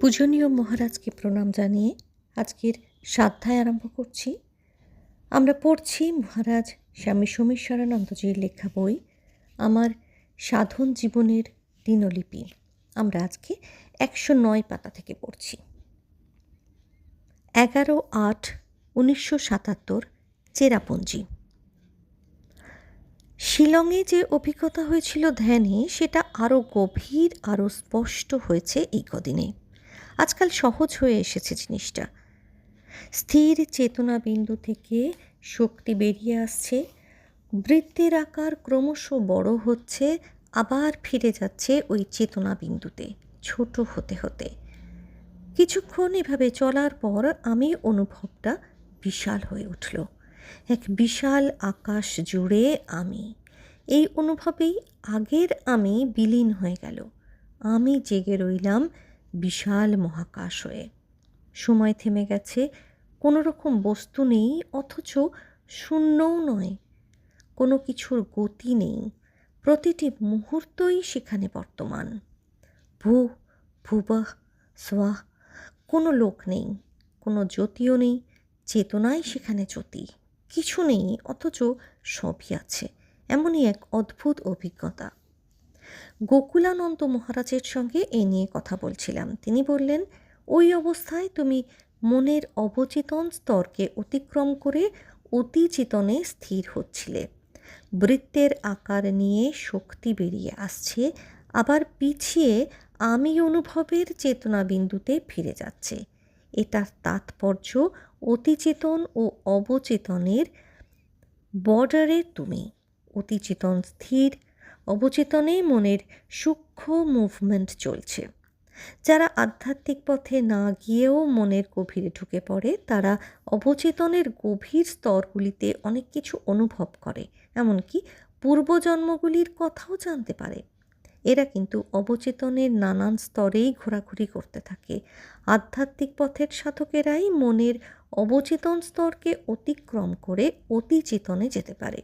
পূজনীয় মহারাজকে প্রণাম জানিয়ে আজকের সাধ্যায় আরম্ভ করছি। আমরা পড়ছি মহারাজ স্বামী সোমেশ্বরানন্দজির লেখা বই, আমার সাধন জীবনের দিনলিপি। আমরা আজকে একশো নয় পাতা থেকে পড়ছি। এগারো আট উনিশশো সাতাত্তর চেরাপুঞ্জি। শিলংয়ে যে অভিজ্ঞতা হয়েছিল ধ্যানে, সেটা আরও গভীর আরও স্পষ্ট হয়েছে এই কদিনে। আজকাল সহজ হয়ে এসেছে জিনিসটা। স্থির চেতনা বিন্দু থেকে শক্তি বেরিয়ে আসছে। বৃত্তের আকার ক্রমশ বড় হচ্ছে, আবার ফিরে যাচ্ছে ওই চেতনা বিন্দুতে, ছোট হতে হতে। কিছুক্ষণ এভাবে চলার পর আমি অনুভবটা বিশাল হয়ে উঠল। এক বিশাল আকাশ জুড়ে আমি। এই অনুভবেই আগের আমি বিলীন হয়ে গেল। আমি জেগে রইলাম বিশাল মহাকাশ হয়ে। সময় থেমে গেছে কোনো রকম বস্তু নেই, অথচ শূন্যও নয়। কোনো কিছুর গতি নেই। প্রতিটি মুহূর্তই সেখানে বর্তমান। ভূ, ভুবাহ সোয়াহ কোনো লোক নেই, কোনো জ্যোতিও নেই, চেতনাই সেখানে জ্যোতি। কিছু নেই, অথচ সবই আছে। এমনই এক অদ্ভুত অভিজ্ঞতা। গোকুলানন্দ মহারাজের সঙ্গে এ নিয়ে কথা বলছিলাম। তিনি বললেন, ওই অবস্থায় তুমি মনের অবচেতন স্তরকে অতিক্রম করে অতিচেতনে স্থির হচ্ছিলে। বৃত্তের আকার নিয়ে শক্তি বেরিয়ে আসছে, আবার পিছিয়ে আমি অনুভবের চেতনা বিন্দুতে ফিরে যাচ্ছে। এটার তাৎপর্য অতিচেতন ও অবচেতনের বর্ডারে তুমি। অতিচেতন স্থির অবচেতনে মনের সূক্ষ্ম মুভমেন্ট চলছে। যারা আধ্যাত্মিক পথে না গিয়েও মনের গভীরে ঢুকে পড়ে, তারা অবচেতনের গভীর স্তরগুলিতে অনেক কিছু অনুভব করে। এমনকি পূর্বজন্মগুলির কথাও জানতে পারে। এরা কিন্তু অবচেতনের নানান স্তরেই ঘোরাঘুরি করতে থাকে। আধ্যাত্মিক পথের সাধকেরাই মনের অবচেতন স্তরকে অতিক্রম করে অতিচেতনে যেতে পারে।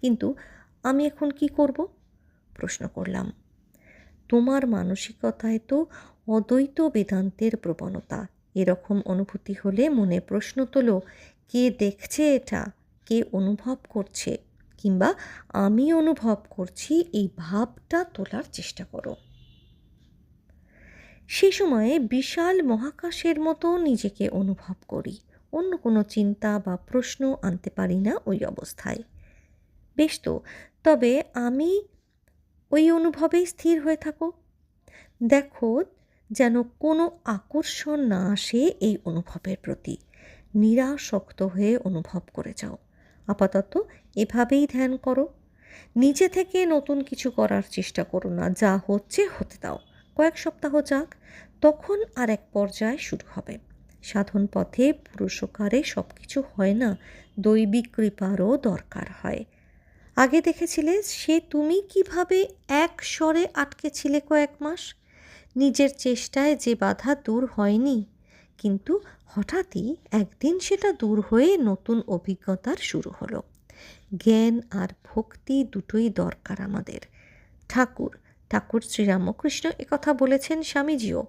কিন্তু আমি এখন কি করব? প্রশ্ন করলাম। তোমার মানসিকতায় তো অদ্বৈত বেদান্তের প্রবণতা। এরকম অনুভূতি হলে মনে প্রশ্ন তোলো, কে দেখছে এটা? কে অনুভব করছে? কিংবা আমি অনুভব করছি, এই ভাবটা তোলার চেষ্টা করো। সে সময়ে বিশাল মহাকাশের মতো নিজেকে অনুভব করি। অন্য কোনো চিন্তা বা প্রশ্ন আনতে পারি না ওই অবস্থায়। বেশ তো, তবে আমি ওই অনুভবেই স্থির হয়ে থাকো। দেখো যেন কোনো আকর্ষণ না আসে এই অনুভবের প্রতি। নিরাসক্ত হয়ে অনুভব করে যাও। আপাতত এভাবেই ধ্যান করো। নিজে থেকে নতুন কিছু করার চেষ্টা করো না। যা হচ্ছে হতে দাও। কয়েক সপ্তাহ যাক, তখন আর এক পর্যায়ে শুরু হবে। সাধন পথে পুরুষকারে সব কিছু হয় না। দৈবিক কৃপারও দরকার হয়। আগে দেখেছিলে সে তুমি কীভাবে এক স্বরে আটকেছিলে কয়েক মাস? নিজের চেষ্টায় যে বাধা দূর হয়নি, কিন্তু হঠাৎই একদিন সেটা দূর হয়ে নতুন অভিজ্ঞতার শুরু হলো। জ্ঞান আর ভক্তি দুটোই দরকার আমাদের। ঠাকুর ঠাকুর শ্রীরামকৃষ্ণ কথা বলেছেন স্বামীজিও।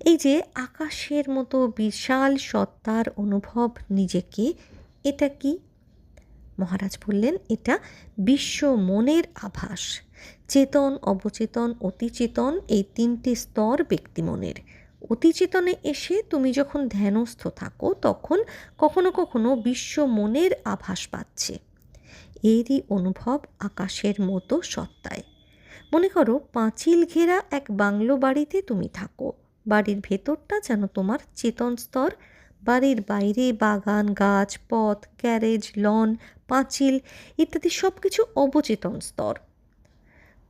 এই যে আকাশের মতো বিশাল সত্তার অনুভব নিজেকে, এটা কি মহারাজ বললেন, এটা বিশ্ব মনের আভাস। চেতন, অবচেতন, অতিচেতন, এই তিনটি স্তর ব্যক্তি মনের। অতিচেতনে এসে তুমি যখন ধ্যানস্থ থাকো, তখন কখনো কখনো বিশ্ব মনের আভাস পাচ্ছে। এরই অনুভব আকাশের মতো সত্তায়। মনে করো, পাঁচিল ঘেরা এক বাংলো বাড়িতে তুমি থাকো। বাড়ির ভেতরটা যেন তোমার চেতন স্তর বাড়ির বাইরে বাগান, গাছ, পথ ক্যারেজ লন, পাঁচিল ইত্যাদি সব কিছু অবচেতন স্তর।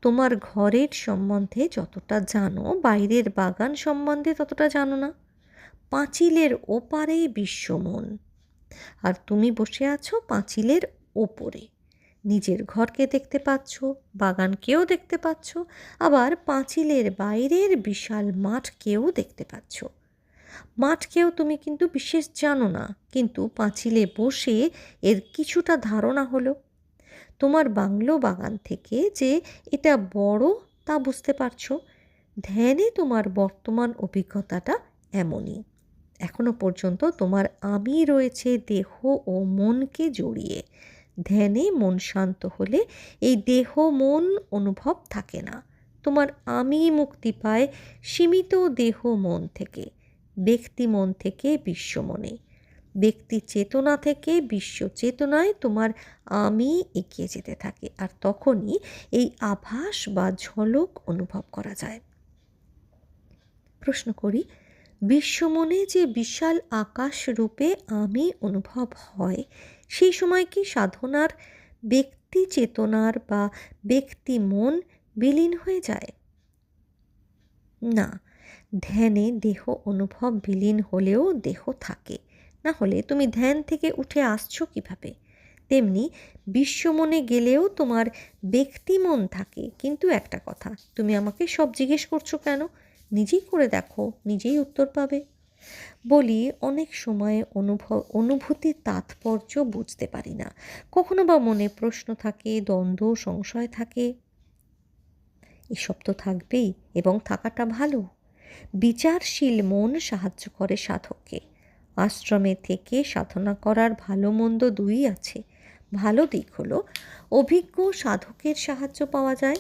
তোমার ঘরের সম্বন্ধে যতটা জানো, বাইরের বাগান সম্বন্ধে ততটা জানো না। পাঁচিলের ওপারে বিশ্বমন। আর তুমি বসে আছো পাঁচিলের ওপরে। নিজের ঘরকে দেখতে পাচ্ছ, বাগানকেও দেখতে পাচ্ছ, আবার পাঁচিলের বাইরের বিশাল মাঠকেও দেখতে পাচ্ছ। মাঠকেও তুমি কিন্তু বিশেষ জানো না, কিন্তু পাঁচিলে বসে এর কিছুটা ধারণা হলো। তোমার বাংলো বাগান থেকে যে এটা বড় তা বুঝতে পারছ। ধ্যানে তোমার বর্তমান অভিজ্ঞতাটা এমনই। এখনও পর্যন্ত তোমার আমি রয়েছে দেহ ও মনকে জড়িয়ে। ধ্যানে মন শান্ত হলে এই দেহ মন অনুভব থাকে না। তোমার আমি মুক্তি পায় সীমিত দেহ মন থেকে। ব্যক্তি মন থেকে বিশ্ব মনে। ব্যক্তি চেতনা থেকে বিশ্ব চেতনায় তোমার আমি এগিয়ে যেতে থাকে আর তখনই এই আভাস বা ঝলক অনুভব করা যায়। প্রশ্ন করি বিশ্বমনে যে বিশাল আকাশ রূপে আমি অনুভব হয়, সেই সময় কি সাধনার ব্যক্তি চেতনার বা ব্যক্তি মন বিলীন হয়ে যায়? না। ধ্যানে দেহ অনুভব বিলীন হলেও দেহ থাকে। না হলে তুমি ধ্যান থেকে উঠে আসছো কীভাবে? তেমনি বিশ্বমনে গেলেও তোমার ব্যক্তি মন থাকে। কিন্তু একটা কথা, তুমি আমাকে সব জিজ্ঞেস করছ কেন? নিজেই করে দেখো, নিজেই উত্তর পাবে। বলি, অনেক সময় অনুভব অনুভূতির তাৎপর্য বুঝতে পারি না। কখনো বা মনে প্রশ্ন থাকে, দ্বন্দ্ব, সংশয় থাকে। এসব তো থাকবেই, এবং থাকাটা ভালো। বিচারশীল মন সাহায্য করে সাধককে। আশ্রমে থেকে সাধনা করার ভালো মন্দ দুই আছে। ভালো দিক হলো, অভিজ্ঞ সাধকের সাহায্য পাওয়া যায়,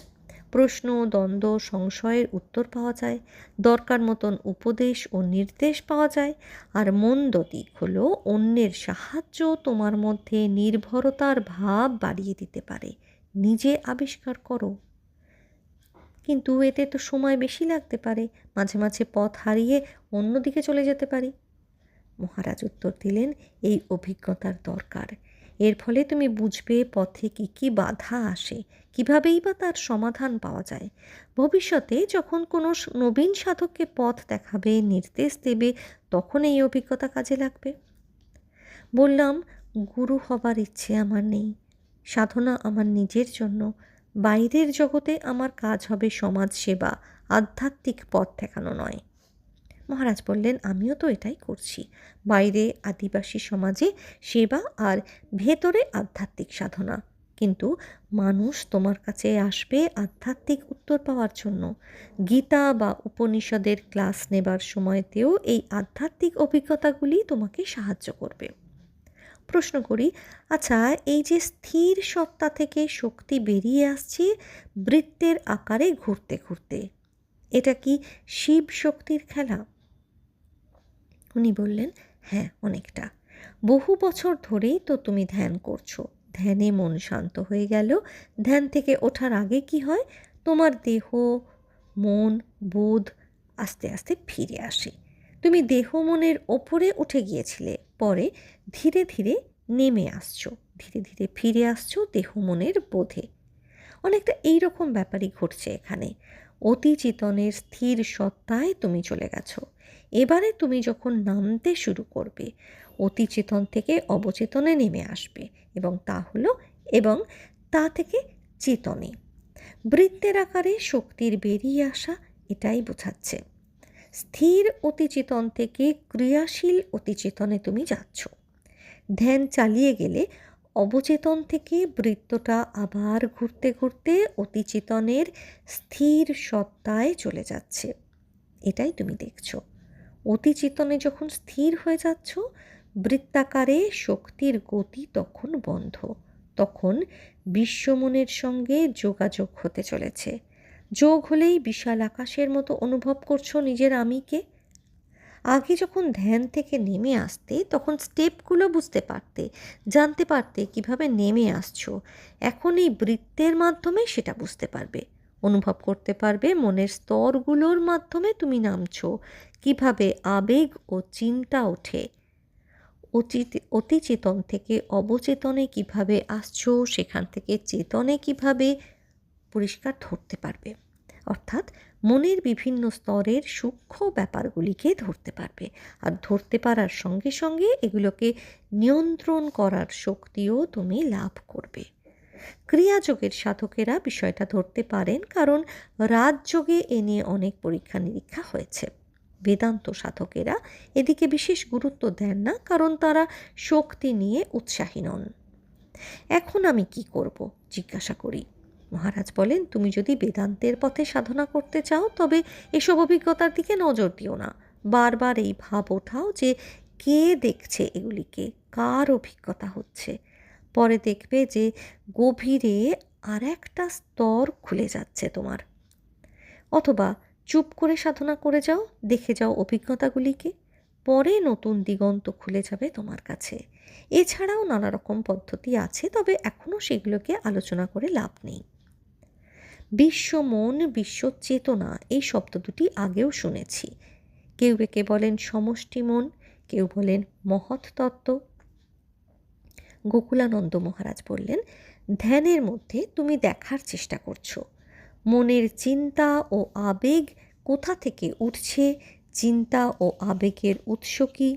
প্রশ্ন, দ্বন্দ্ব, সংশয়ের উত্তর পাওয়া যায়, দরকার মতন উপদেশ ও নির্দেশ পাওয়া যায়, আর মন্দ দিক হলো, অন্যের সাহায্য তোমার মধ্যে নির্ভরতার ভাব বাড়িয়ে দিতে পারে। নিজে আবিষ্কার করো। কিন্তু এতে তো সময় বেশি লাগতে পারে। মাঝে মাঝে পথ হারিয়ে অন্যদিকে চলে যেতে পারি। মহারাজ উত্তর দিলেন, এই অভিজ্ঞতার দরকার। এর ফলে তুমি বুঝবে পথে কি কি বাধা আসে, কিভাবেই বা তার সমাধান পাওয়া যায়। ভবিষ্যতে যখন কোনো নবীন সাধককে পথ দেখাবে, নির্দেশ দেবে, তখন এই অভিজ্ঞতা কাজে লাগবে। বললাম, গুরু হবার ইচ্ছে আমার নেই। সাধনা আমার নিজের জন্য। বাইরের জগতে আমার কাজ হবে সমাজ সেবা, আধ্যাত্মিক পথ দেখানো নয়। মহারাজ বললেন, আমিও তো এটাই করছি। বাইরে আদিবাসী সমাজে সেবা আর ভেতরে আধ্যাত্মিক সাধনা। কিন্তু মানুষ তোমার কাছে আসবে আধ্যাত্মিক উত্তর পাওয়ার জন্য। গীতা বা উপনিষদের ক্লাস নেবার সময়তেও এই আধ্যাত্মিক অভিজ্ঞতাগুলি তোমাকে সাহায্য করবে। প্রশ্ন করি আচ্ছা এই যে স্থির সত্তা থেকে শক্তি বেরিয়ে আসছে বৃত্তের আকারে ঘুরতে ঘুরতে, এটা কি শিব শক্তির খেলা? উনি বললেন হ্যাঁ অনেকটা। বহু বছর ধরেই তো তুমি ধ্যান করছ। ধ্যানে মন শান্ত হয়ে গেল। ধ্যান থেকে ওঠার আগে কি হয়? তোমার দেহ, মন, বোধ আস্তে আস্তে ফিরে আসে। তুমি দেহ মনের ওপরে উঠে গিয়েছিলে। পরে ধীরে ধীরে নেমে আসছো, ধীরে ধীরে ফিরে আসছো দেহ মনের বোধে। অনেকটা এইরকম ব্যাপারই ঘটছে এখানে। অতি চেতনের স্থির সত্তায় তুমি চলে গেছো। এবারে তুমি যখন নামতে শুরু করবে, অতি চেতন থেকে অবচেতনে নেমে আসবে এবং তা হলো এবং তা থেকে চেতনে। বৃত্তের আকারে শক্তির বেরিয়ে আসা এটাই বোঝাচ্ছে। স্থির অতিচেতন থেকে ক্রিয়াশীল অতিচেতনে তুমি যাচ্ছ। ধ্যান চালিয়ে গেলে অবচেতন থেকে বৃত্তটা আবার ঘুরতে ঘুরতে অতিচেতনের স্থির সত্তায় চলে যাচ্ছে। এটাই তুমি দেখছ। অতিচেতনে যখন স্থির হয়ে যাচ্ছ, বৃত্তাকারে শক্তির গতি তখন বন্ধ। তখন বিশ্বমনের সঙ্গে যোগাযোগ হতে চলেছে। যোগ হলেই বিশাল আকাশের মতো অনুভব করছ নিজের আমিকে? আগে যখন ধ্যান থেকে নেমে আসতে, তখন স্টেপগুলো বুঝতে পারতে, জানতে পারতে কীভাবে নেমে আসছো। এখন এই বৃত্তের মাধ্যমে সেটা বুঝতে পারবে। অনুভব করতে পারবে মনের স্তরগুলোর মাধ্যমে তুমি নামছো, কীভাবে আবেগ ও চিন্তা ওঠে। অচিত, অতিচেতন থেকে অবচেতনে কীভাবে আসছো, সেখান থেকে চেতনে কীভাবে পরিষ্কার ধরতে পারবে। অর্থাৎ মনের বিভিন্ন স্তরের সূক্ষ্ম ব্যাপারগুলিকে ধরতে পারবে। আর ধরতে পারার সঙ্গে সঙ্গে এগুলোকে নিয়ন্ত্রণ করার শক্তিও তুমি লাভ করবে। ক্রিয়াযোগের সাধকেরা বিষয়টা ধরতে পারেন কারণ রাজযোগে এ নিয়ে অনেক পরীক্ষা নিরীক্ষা হয়েছে। বেদান্ত সাধকেরা এদিকে বিশেষ গুরুত্ব দেন না কারণ তারা শক্তি নিয়ে উৎসাহী নন। এখন আমি কি করব? জিজ্ঞাসা করি। মহারাজ বলেন, তুমি যদি বেদান্তের পথে সাধনা করতে চাও, তবে এসব অভিজ্ঞতার দিকে নজর দিও না। বারবার এই ভাব ওঠাও যে কে দেখছে এগুলিকে, কার অভিজ্ঞতা হচ্ছে। পরে দেখবে যে গভীরে আর একটা স্তর খুলে যাচ্ছে তোমার। অথবা চুপ করে সাধনা করে যাও, দেখে যাও অভিজ্ঞতাগুলিকে। পরে নতুন দিগন্ত খুলে যাবে তোমার কাছে। এছাড়াও নানা রকম পদ্ধতি আছে, তবে এখনও সেগুলোকে আলোচনা করে লাভ নেই। বিশ্ব মন, বিশ্ব চেতনা, এই শব্দ দুটি আগেও শুনেছি। কেউ একে বলেন সমষ্টি মন, কেউ বলেন মহৎ তত্ত্ব। গোকুলানন্দ মহারাজ বললেন, ধ্যানের মধ্যে তুমি দেখার চেষ্টা করছ। মনের চিন্তা ও আবেগ কোথা থেকে উঠছে? চিন্তা ও আবেগের উৎস কী?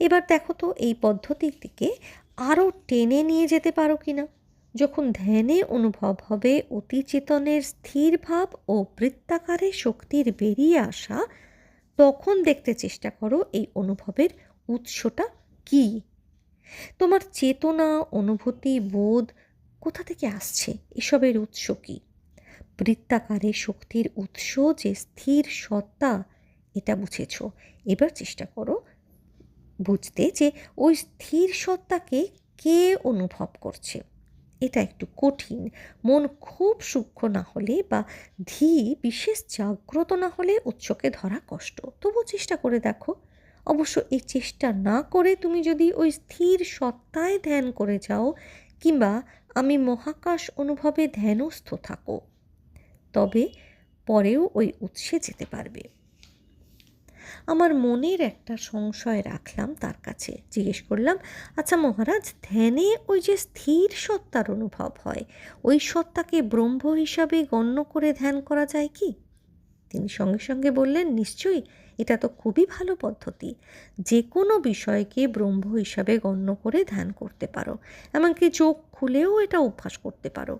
এবার দেখো তো এই পদ্ধতির দিকে আরও টেনে নিয়ে যেতে পারো কি না যখন ধ্যানে অনুভব হবে, অতিচেতনের স্থির ভাব ও বৃত্তাকারে শক্তির বেরিয়ে আসা, তখন দেখতে চেষ্টা করো এই অনুভবের উৎসটা কী? তোমার চেতনা, অনুভূতি, বোধ কোথা থেকে আসছে? এসবের উৎস কি? বৃত্তাকারে শক্তির উৎস যে স্থির সত্তা, এটা বুঝেছ। এবার চেষ্টা করো বুঝতে যে ওই স্থির সত্তাকে কে অনুভব করছে। এটা একটু কঠিন। মন খুব সূক্ষ্ম না হলে বা ধী বিশেষ জাগ্রত না হলে উৎসকে ধরা কষ্ট। তবু চেষ্টা করে দেখো। অবশ্য এই চেষ্টা না করে তুমি যদি ওই স্থির সত্তায় ধ্যান করে যাও কিংবা আমি মহাকাশ অনুভবে ধ্যানস্থ থাকো, তবে পরেও ওই উৎসে যেতে পারবে। আমার মনের একটা সংশয় রাখলাম তার কাছে। জিজ্ঞেস করলাম আচ্ছা মহারাজ, ধ্যানে ওই যে স্থির সত্তার অনুভব হয়, ওই সত্তাকে ব্রহ্ম হিসাবে গণ্য করে ধ্যান করা যায় কি? তিনি সঙ্গে সঙ্গে বললেন, নিশ্চয়ই, এটা তো খুবই ভালো পদ্ধতি। যে কোনো বিষয়কে ব্রহ্ম হিসাবে গণ্য করে ধ্যান করতে পারো, এমনকি চোখ খুলেও এটা অভ্যাস করতে পারো।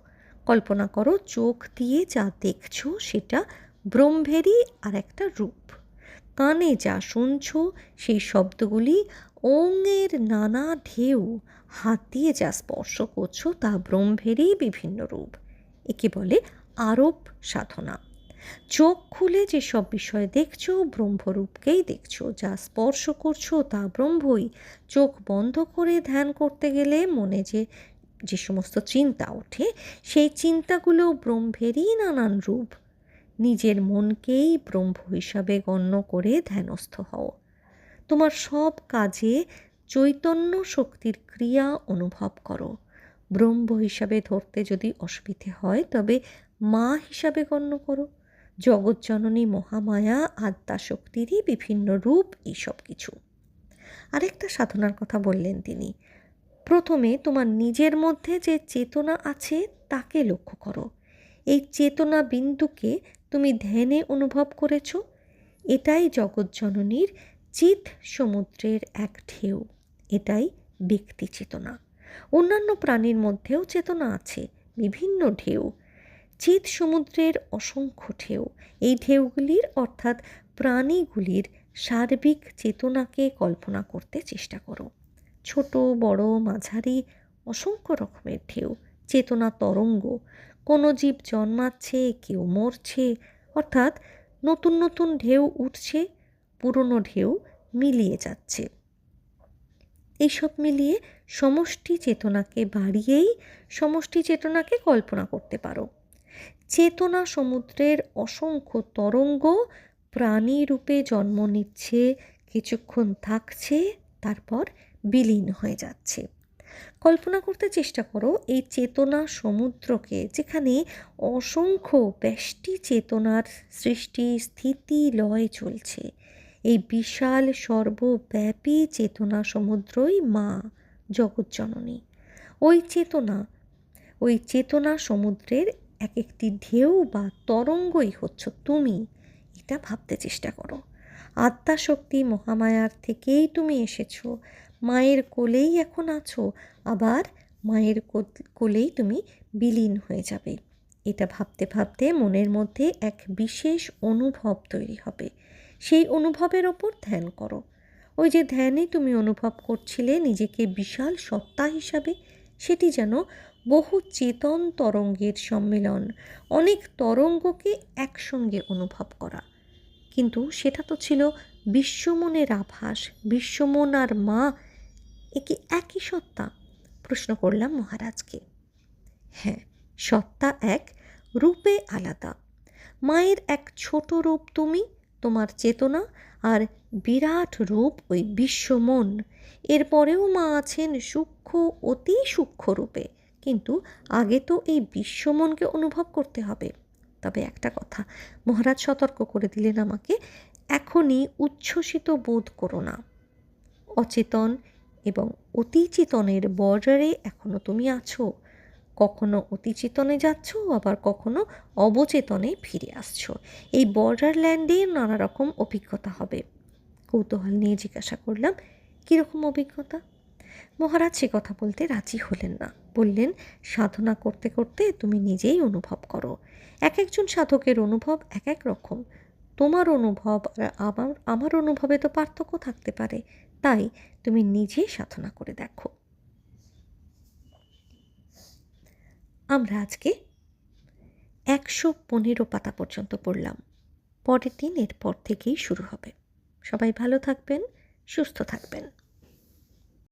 কল্পনা করো, চোখ দিয়ে যা দেখছ সেটা ব্রহ্মেরই আর একটা রূপ। কানে যা শুনছ, সেই শব্দগুলি ওঙের নানা ঢেউ হাত দিয়ে যা স্পর্শ করছ, তা ব্রহ্মেরই বিভিন্ন রূপ। একে বলে আরোপ সাধনা। চোখ খুলে যেসব বিষয় দেখছ, ব্রহ্মরূপকেই দেখছ। যা স্পর্শ করছ, তা ব্রহ্মই চোখ বন্ধ করে ধ্যান করতে গেলে মনে যে যে সমস্ত চিন্তা ওঠে, সেই চিন্তাগুলো ব্রহ্মেরই নানান রূপ নিজের মনকেই ব্রহ্ম হিসাবে গণ্য করে ধ্যানস্থ হও। তোমার সব কাজে চৈতন্য শক্তির ক্রিয়া অনুভব করো। ব্রহ্ম হিসাবে ধরতে যদি অসুবিধে হয়, তবে মা হিসাবে গণ্য করো। জগৎজননী মহামায়া আত্মা শক্তিরই বিভিন্ন রূপ এইসব কিছু। আরেকটা সাধনার কথা বললেন তিনি। প্রথমে তোমার নিজের মধ্যে যে চেতনা আছে, তাকে লক্ষ্য করো। এই চেতনা বিন্দুকে তুমি ধ্যানে অনুভব করেছ? এটাই জগৎজননীর চিত সমুদ্রের এক ঢেউ। এটাই ব্যক্তি চেতনা। অন্যান্য প্রাণীর মধ্যেও চেতনা আছে, বিভিন্ন ঢেউ। চিত সমুদ্রের অসংখ্য ঢেউ। এই ঢেউগুলির অর্থাৎ প্রাণীগুলির সার্বিক চেতনাকে কল্পনা করতে চেষ্টা করো। ছোট, বড়, মাঝারি, অসংখ্য রকমের ঢেউ। চেতনা তরঙ্গ কোনো জীব জন্মাচ্ছে, কেউ মরছে, অর্থাৎ নতুন নতুন ঢেউ উঠছে, পুরনো ঢেউ মিলিয়ে যাচ্ছে। এইসব মিলিয়ে সমষ্টি চেতনাকে বাড়িয়েই সমষ্টি চেতনাকে কল্পনা করতে পারো। চেতনা সমুদ্রের অসংখ্য তরঙ্গ প্রাণী রূপে জন্ম নিচ্ছে, কিছুক্ষণ থাকছে, তারপর বিলীন হয়ে যাচ্ছে। কল্পনা করতে চেষ্টা করো, এই চেতনা সমুদ্রকে যেখানে অসংখ্য ব্যষ্টি চেতনার সৃষ্টি, স্থিতি, লয় চলছে। এই বিশাল সর্বব্যাপী চেতনা সমুদ্রই মা জগৎজননী ওই চেতনা ওই চেতনা সমুদ্রের এক একটি ঢেউ বা তরঙ্গই হচ্ছ তুমি। এটা ভাবতে চেষ্টা করো। আত্মাশক্তি মহামায়ার থেকেই তুমি এসেছ। মায়ের কোলেই এখন আছো, আবার মায়ের কোলেই তুমি বিলীন হয়ে যাবে। এটা ভাবতে ভাবতে মনের মধ্যে এক বিশেষ অনুভব তৈরি হবে। সেই অনুভবের ওপর ধ্যান করো। ওই যে ধ্যানে তুমি অনুভব করছিলে নিজেকে বিশাল সত্তা হিসাবে, সেটি যেন বহু চেতন তরঙ্গের সম্মেলন, অনেক তরঙ্গকে একসঙ্গে অনুভব করা। কিন্তু সেটা তো ছিল বিশ্বমনের আভাস, বিশ্বমন আর মা এ কি একই সত্তা? প্রশ্ন করলাম মহারাজকে। হ্যাঁ সত্তা এক, রূপে আলাদা। মায়ের এক ছোট রূপ তুমি, তোমার চেতনা, আর বিরাট রূপ ওই বিশ্বমন। এরপরেও মা আছেন সূক্ষ্ম, অতি সূক্ষ্ম রূপে। কিন্তু আগে তো এই বিশ্বমনকে অনুভব করতে হবে। তবে একটা কথা, মহারাজ সতর্ক করে দিলেন আমাকে, এখনই উচ্ছ্বসিত বোধ করো না। অচেতন এবং অতিচেতনের বর্ডারে এখনও তুমি আছো। কখনো অতিচেতনে যাচ্ছ, আবার কখনো অবচেতনে ফিরে আসছো। এই বর্ডার ল্যান্ডে নানা রকম অভিজ্ঞতা হবে। কৌতূহল নিয়ে জিজ্ঞাসা করলাম, কীরকম অভিজ্ঞতা? মহারাজ সে কথা বলতে রাজি হলেন না। বললেন, সাধনা করতে করতে তুমি নিজেই অনুভব করো। এক একজন সাধকের অনুভব এক এক রকম। তোমার অনুভব আর আমার আমার অনুভবে তো পার্থক্য থাকতে পারে। তাই তুমি নিজে সাধনা করে দেখো। আমরা আজকে একশো পনেরো পাতা পর্যন্ত পড়লাম। পরের দিন এরপর থেকেই শুরু হবে। সবাই ভালো থাকবেন, সুস্থ থাকবেন।